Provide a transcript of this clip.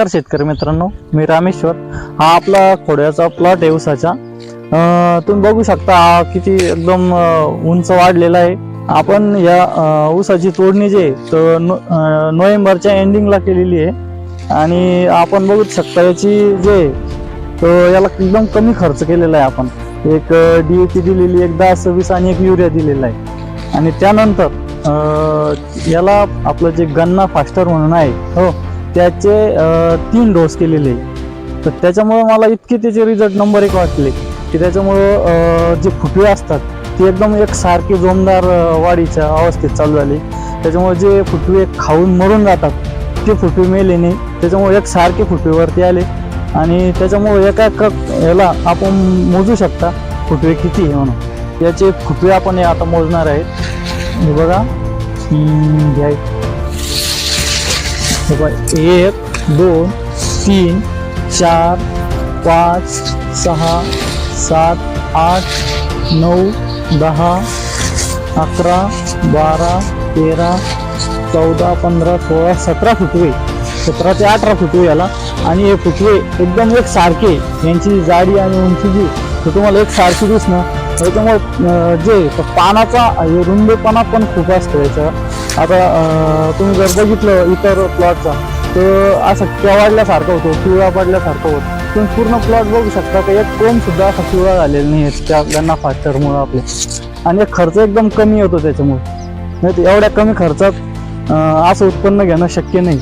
नमस्कार शेतकरी मित्रांनो मी रामेश्वर. हा आपला खोड्याचा प्लॉट आहे उसाचा तुम्ही बघू शकता हा किती एकदम उंच वाढलेला आहे. आपण या उसाची ऊसाची तोडणी जी आहे तर नो- नोव्हेंबरच्या एंडिंगला केलेली आहे. आणि आपण बघू शकता याची जे तर याला एकदम कमी खर्च केलेला आहे आपण. एक डीएपी दिलेली एक दहा सव्वीस आणि एक युरिया दिलेला आहे. आणि त्यानंतर याला आपलं जे गन्ना फास्टर म्हणून आहे हो त्याचे तीन डोस केलेले. तर त्याच्यामुळं मला इतके त्याचे रिझल्ट नंबर एक वाटले की त्याच्यामुळं जे फुटवे असतात ते एकदम एक सारखे जोमदार वाढीच्या अवस्थेत चालू झाले. त्याच्यामुळे जे फुटवे खाऊन मरून जातात ते फुटवे मेले नाही त्याच्यामुळे एक सारखे फुटवेवरती आले. आणि त्याच्यामुळे एका एका याला आपण मोजू शकता फुटवे किती आहे म्हणून. याचे फुटवे आपण हे आता मोजणार आहेत हे बघा घ्याय एक दोन तीन चार पाच सहा सात आठ नऊ दहा अकरा बारा तेरा चौदा पंधरा सोळा सतरा फुटवे. सतरा ते अठरा फुटवे याला. आणि हे फुटवे एकदम एक सारखे. यांची जाडी आणि उंची जी ते तुम्हाला एक सारखी दिसणं त्याच्यामुळे जे तर पानाचा हे रुंदपणा पण खूप असतो याचा. आता तुम्ही जर बघितलं इतर प्लॉटचा तर असं केवाडल्यासारखं होतो पिवळा पडल्यासारखं होतं. तुम्ही पूर्ण प्लॉट बघू शकता का एक कोण सुद्धा असा पिवळा झालेला नाही आहे त्या गन्ना फास्टरमुळे आपले. आणि खर्च एकदम कमी होतो त्याच्यामुळे. नाही एवढ्या कमी खर्चात असं उत्पन्न घेणं शक्य नाही.